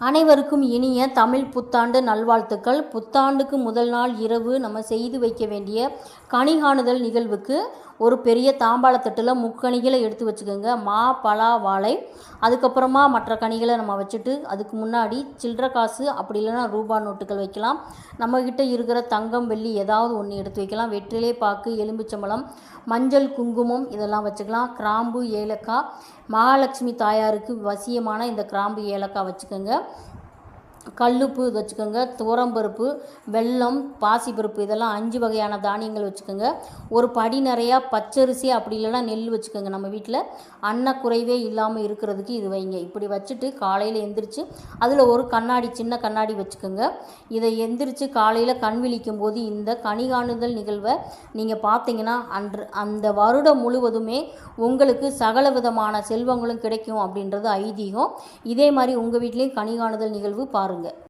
அனைவருக்கும் இனிய தமிழ் புத்தாண்டு நல்வாழ்த்துக்கள். புத்தாண்டுக்கு முதல் நாள் இரவு நம்ம செய்து வைக்க வேண்டிய கனிகாணுதல் நிகழ்வுக்கு ஒரு பெரிய தாம்பாளத்தட்டில் முக்கணிகளை எடுத்து வச்சுக்கோங்க. மா பலா வாழை. அதுக்கப்புறமா மற்ற கனிகளை நம்ம வச்சுட்டு அதுக்கு முன்னாடி சில்லற காசு அப்படி இல்லைன்னா ரூபா நோட்டுகள் வைக்கலாம். நம்மக்கிட்ட இருக்கிற தங்கம் வெள்ளி ஏதாவது ஒன்று எடுத்து வைக்கலாம். வெற்றிலை பாக்கு எலும்பிச்சம்பழம் மஞ்சள் குங்குமம் இதெல்லாம் வச்சுக்கலாம். கிராம்பு ஏலக்காய். மகாலட்சுமி தாயாருக்கு வசியமான இந்த கிராம்பு ஏலக்காய் வச்சுக்கோங்க. கல்லுப்பு இது வச்சுக்கோங்க துவரம்பருப்பு வெல்லம் பாசிப்பருப்பு இதெல்லாம் அஞ்சு வகையான தானியங்கள் வச்சுக்கோங்க. ஒரு படி நிறையா பச்சரிசி அப்படி இல்லைன்னா நெல் வச்சுக்கோங்க நம்ம வீட்டில் அன்னக்குறைவே இல்லாமல் இருக்கிறதுக்கு இது வைங்க. இப்படி வச்சுட்டு காலையில் எந்திரிச்சு அதில் ஒரு கண்ணாடி சின்ன கண்ணாடி வச்சுக்கோங்க. இதை எந்திரிச்சு காலையில் கண் விழிக்கும் போது இந்த கணிகாணுதல் நிகழ்வை நீங்கள் பார்த்தீங்கன்னா அன்று அந்த வருடம் முழுவதுமே உங்களுக்கு சகல விதமான செல்வங்களும் கிடைக்கும் அப்படின்றது ஐதீகம். இதே மாதிரி உங்கள் வீட்லேயும் கணிகாணுதல் நிகழ்வு பாருங்கள்